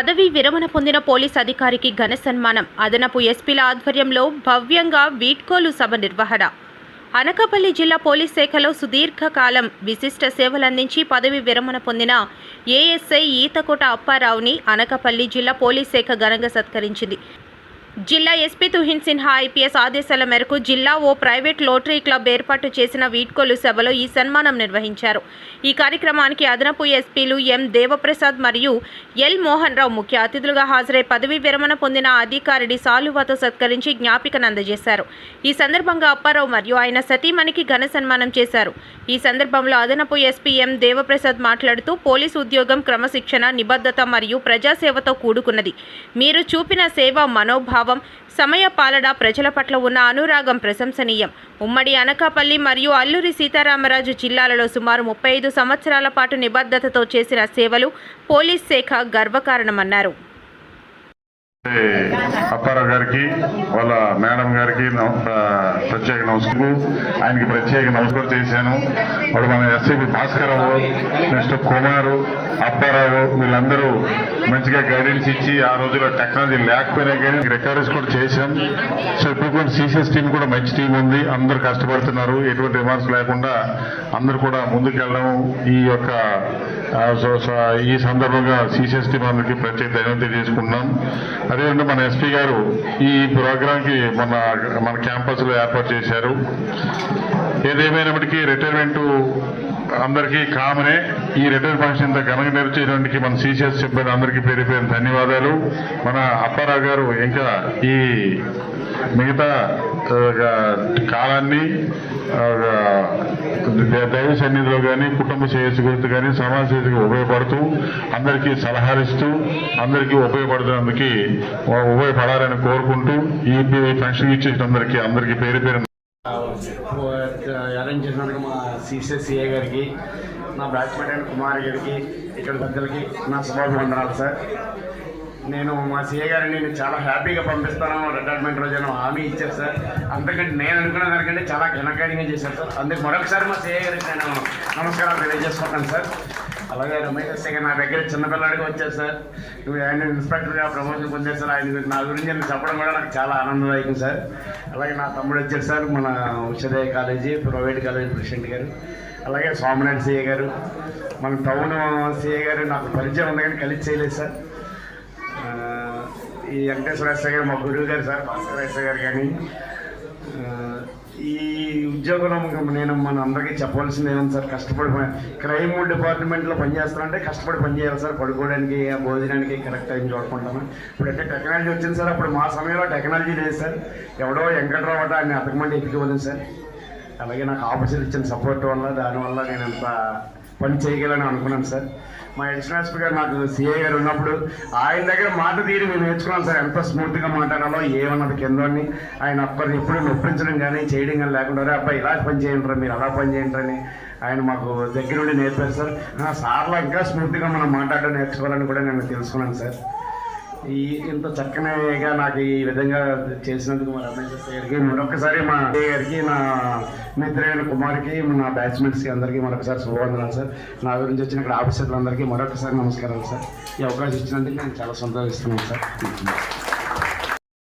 పదవీ విరమణ పొందిన పోలీస్ అధికారికి ఘన సన్మానం. అదనపు ఎస్పీల ఆధ్వర్యంలో భవ్యంగా వీడ్కోలు సభ నిర్వహణ. అనకాపల్లి జిల్లా పోలీస్ శాఖలో సుదీర్ఘకాలం విశిష్ట సేవలందించి పదవి విరమణ పొందిన ఏఎస్ఐ ఈతకోట అప్పారావుని అనకాపల్లి జిల్లా పోలీస్ శాఖ ఘనంగా సత్కరించింది. జిల్లా ఎస్పీ తుహిన్ సిన్హా ఐపీఎస్ ఆదేశాల మేరకు జిల్లా ఓ ప్రైవేట్ లోటరీ క్లబ్ ఏర్పాటు చేసిన వీడ్కోలు సభలో ఈ సన్మానం నిర్వహించారు. ఈ కార్యక్రమానికి అదనపు ఎస్పీలు ఎం దేవప్రసాద్ మరియు ఎల్ మోహన్ రావు ముఖ్య అతిథులుగా హాజరై పదవీ విరమణ పొందిన అధికారిని సాలువాతో సత్కరించి జ్ఞాపికను అందజేశారు ఈ సందర్భంగా అప్పారావు మరియు ఆయన సతీమణికి ఘన సన్మానం చేశారు. ఈ సందర్భంలో అదనపు ఎస్పీ ఎం దేవప్రసాద్ మాట్లాడుతూ పోలీసు ఉద్యోగం క్రమశిక్షణ నిబద్ధత మరియు ప్రజాసేవతో కూడుకున్నది. మీరు చూపిన సేవ మనోభావం సమయ పాలన ప్రజల పట్ల ఉన్న అనురాగం ప్రశంసనీయం. ఉమ్మడి అనకాపల్లి మరియు అల్లూరి సీతారామరాజు జిల్లాలలో సుమారు ముప్పై ఐదు సంవత్సరాల పాటు నిబద్ధతతో చేసిన సేవలు పోలీస్ శాఖ గర్వకారణమన్నారు. అప్పారావు గారికి వాళ్ళ మేడం గారికి ప్రత్యేక నమస్కారం. ఆయనకి ప్రత్యేక నమస్కారం చేశాను. వాడు మన ఎస్ఐపి భాస్కరరావు నెక్స్ట్ కుమారు అప్పారావు వీళ్ళందరూ మంచిగా గైడెన్స్ ఇచ్చి ఆ రోజుల్లో టెక్నాలజీ లేకపోయినా కానీ రికవరీస్ కూడా చేశాం. సో ఇప్పుడు కూడా సీసీఎస్ టీం కూడా మంచి టీం ఉంది. అందరూ కష్టపడుతున్నారు. ఎటువంటి రిమార్క్స్ లేకుండా అందరూ కూడా ముందుకెళ్ళడం ఈ యొక్క సో ఈ సందర్భంగా సీసీఎస్ టీం అందరికీ ప్రత్యేక ధైర్యం తెలియజేసుకుంటున్నాం. అదేవిధంగా మన ఎస్పీ గారు ఈ ప్రోగ్రాంకి మన మన క్యాంపస్లో ఏర్పాటు చేశారు. ఏదేమైనప్పటికీ రిటైర్మెంటు అందరికీ కామనే ఈ రిటైర్ ఫంక్షన్ ఇంత ఘనంగా నిర్వహించడానికి మన సీసీఎస్ సిబ్బంది అందరికీ పేరు పేరు ధన్యవాదాలు. మన అప్పారావు గారు ఇంకా ఈ మిగతా కాలాన్ని దైవ సన్నిధిలో కానీ కుటుంబ శ్రేయస్సు గురించి కానీ సమాజ శ్రేయస్సుకి ఉపయోగపడుతూ అందరికీ సలహాలిస్తూ అందరికీ ఉపయోగపడుతున్నందుకు ఉపయోగపడాలని కోరుకుంటూ ఈ ఫంక్షన్ ఇచ్చేసిన అందరికీ అందరికీ పేరు పేరు అరేంజ్ చేసినందుకు మా సిసిఎస్సిఏ గారికి నా బ్యాచ్మేట్ అండ్ కుమార్ గారికి ఇక్కడ పెద్దలకి నా శుభాభివందనాలు సార్. నేను మా సీఏ గారిని నేను చాలా హ్యాపీగా పంపిస్తాను. రిటైర్మెంట్ రోజు హామీ ఇచ్చారు సార్. అంతకంటే నేను అనుకున్న దానికంటే చాలా ఘనకార్యంగా చేశారు సార్. అందుకు మరొకసారి మా సీఏ గారికి నేను నమస్కారాలు తెలియజేసుకుంటాను సార్. అలాగే రమేష్ గారు నా దగ్గర చిన్నపిల్లాడికి వచ్చారు సార్. ఆయన ఇన్స్పెక్టర్గా ప్రమోషన్ పొందారు సార్. ఆయన నా గురించి నేను చెప్పడం కూడా నాకు చాలా ఆనందదాయకం సార్. అలాగే నా తమ్ముడు వచ్చారు సార్ మన Ushodaya college private college president గారు. అలాగే స్వామినాథ్ సిఏ గారు. మన టౌన్ సిఏ గారు నాకు పరిచయం ఉంది కానీ కలిసి చేయలేదు సార్. ఈ వెంకటేశ్వర గారు మా గురువు గారు సార్ భాస్కర్ గారు కానీ ఈ ఉద్యోగం నేను మన అందరికీ చెప్పవలసింది ఏమన్నా సార్? కష్టపడి క్రైమ్ డిపార్ట్మెంట్లో పనిచేస్తానంటే కష్టపడి పనిచేయాలి సార్. పడుకోవడానికి ఆ భోజనానికి కరెక్ట్ టైం చూడుకుంటాను ఇప్పుడైతే టెక్నాలజీ వచ్చింది సార్. అప్పుడు మా సమయంలో టెక్నాలజీ లేదు సార్. ఎవడో వెంకట్రావు అట ఆయన అతకమంటే ఎత్తుకోలేదు సార్. అలాగే నాకు ఆఫీసర్ ఇచ్చిన సపోర్ట్ వల్ల దానివల్ల నేను అంత పని చేయగలని అనుకున్నాను సార్. మా అడిషనల్ ఎస్పీ గారు నాకు సిఐ గారు ఉన్నప్పుడు ఆయన దగ్గర మాట తీరి మేము నేర్చుకున్నాం సార్. ఎంత స్మూత్గా మాట్లాడాలో ఏమన్నది కిందని ఆయన అప్పటి ఎప్పుడు నొప్పించడం కానీ చేయడం కానీ లేకుండా "రే అబ్బాయి ఇలా పని చేయండి మీరు అలా పని చేయండి అని ఆయన మాకు దగ్గర నుండి నేర్పారు సార్. సార్లు ఇంకా స్మూత్గా మనం మాట్లాడడం నేర్చుకోవాలని కూడా నేను తెలుసుకున్నాను సార్. ఈ ఇంత చక్కనిగా నాకు ఈ విధంగా చేసినందుకు మా రమేష్ గారికి మరొకసారి మా అయ్య గారికి నా మిత్రులైన కుమార్కి నా బ్యాచ్మెంట్స్కి అందరికీ మరొకసారి శుభవందనాలు సార్. నా గురించి వచ్చిన ఇక్కడ ఆఫీసర్లందరికీ మరొకసారి నమస్కారాలు సార్. ఈ అవకాశం ఇచ్చినందుకు నేను చాలా సంతోషిస్తున్నాను సార్.